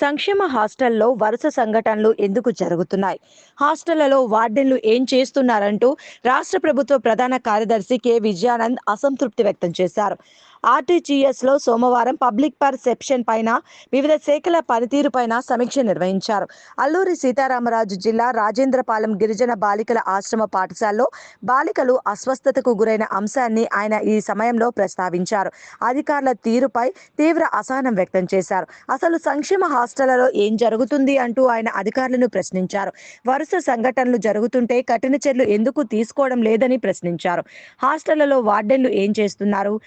సంక్షేమ హాస్టల్లో వరుస సంఘటనలు ఎందుకు జరుగుతున్నాయి? హాస్టళ్ళలో వార్డెన్లు ఏం చేస్తున్నారంటూ రాష్ట్ర ప్రభుత్వ ప్రధాన కార్యదర్శి కె. విజయానంద్ అసంతృప్తి వ్యక్తం చేశారు. ఆర్టీజీఎస్లో సోమవారం పబ్లిక్ పర్సెప్షన్ పైన వివిధ శాఖల పనితీరు పైన సమీక్ష నిర్వహించారు. అల్లూరి సీతారామరాజు జిల్లా రాజేంద్రపాలెం గిరిజన బాలికల ఆశ్రమ పాఠశాలలో బాలికలు అస్వస్థతకు గురైన అంశాన్ని ఆయన ఈ సమయంలో ప్రస్తావించారు. అధికారుల తీరుపై తీవ్ర అసహనం వ్యక్తం చేశారు. అసలు సంక్షేమ హాస్టళ్ళలో ఏం జరుగుతుంది అంటూ ఆయన అధికారులను ప్రశ్నించారు. వరుస సంఘటనలు జరుగుతుంటే కఠిన చర్యలు ఎందుకు తీసుకోవడం లేదని ప్రశ్నించారు. హాస్టళ్ళలో వార్డెన్లు ఏం చేస్తున్నారు?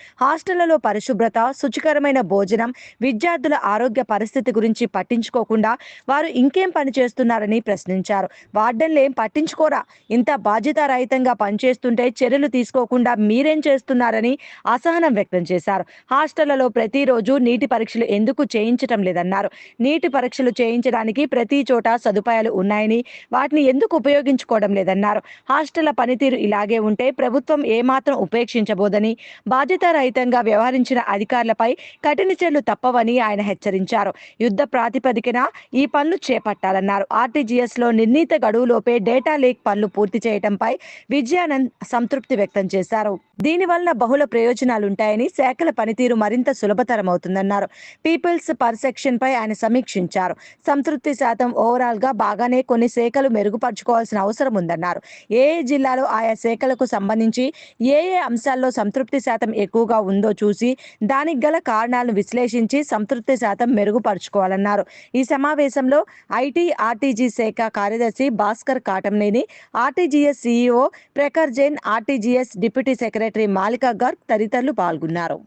స్కూళ్ళలో పరిశుభ్రత శుచికరమైన భోజనం విద్యార్థుల ఆరోగ్య పరిస్థితి గురించి పట్టించుకోకుండా వారు ఇంకేం పని చేస్తున్నారని ప్రశ్నించారు. వార్డెన్లు ఏం పట్టించుకోరా? ఇంత బాధ్యతారహితంగా పనిచేస్తుంటే చర్యలు తీసుకోకుండా మీరేం చేస్తున్నారని అసహనం వ్యక్తం చేశారు. హాస్టళ్ళలో ప్రతిరోజు నీటి పరీక్షలు ఎందుకు చేయించటం లేదన్నారు. నీటి పరీక్షలు చేయించడానికి ప్రతి చోట సదుపాయాలు ఉన్నాయని వాటిని ఎందుకు ఉపయోగించుకోవడం లేదన్నారు. హాస్టళ్ళ పనితీరు ఇలాగే ఉంటే ప్రభుత్వం ఏమాత్రం ఉపేక్షించబోదని బాధ్యతారహితంగా వ్యవహరించిన అధికారులపై కఠిన చర్యలు తప్పవని ఆయన హెచ్చరించారు. యుద్ధ ప్రాతిపదికన ఈ పనులు చేపట్టాలన్నారు. ఆర్టీజీఎస్లో నిర్ణీత గడువులోపే డేటా లేక్ పనులు పూర్తి చేయడంపై విజయానంద్ సంతృప్తి వ్యక్తం చేశారు. దీనివల్ల బహుళ ప్రయోజనాలుంటాయని శాఖల పనితీరు మరింత సులభతరమవుతుందన్నారు పీపుల్స్ పర్సెప్షన్ పై ఆయన సమీక్షించారు. సంతృప్తి శాతం ఓవరాల్గా బాగానే కొన్ని శాఖలు మెరుగుపరచుకోవాల్సిన అవసరం ఉందన్నారు. ఏ ఏ జిల్లాలో ఆయా శాఖలకు సంబంధించి ఏ ఏ అంశాల్లో సంతృప్తి శాతం ఎక్కువగా ఉందో చూసి దానికి గల కారణాలను విశ్లేషించి సంతృప్తి శాతం మెరుగుపరుచుకోవాలన్నారు. ఈ సమావేశంలో ఐటీ ఆర్టీజీ శాఖ కార్యదర్శి Bhaskar Katamneni RTGS CEO Prakhar Jain RTGS deputy secretary Malika Garg తదితరులు పాల్గొన్నారు.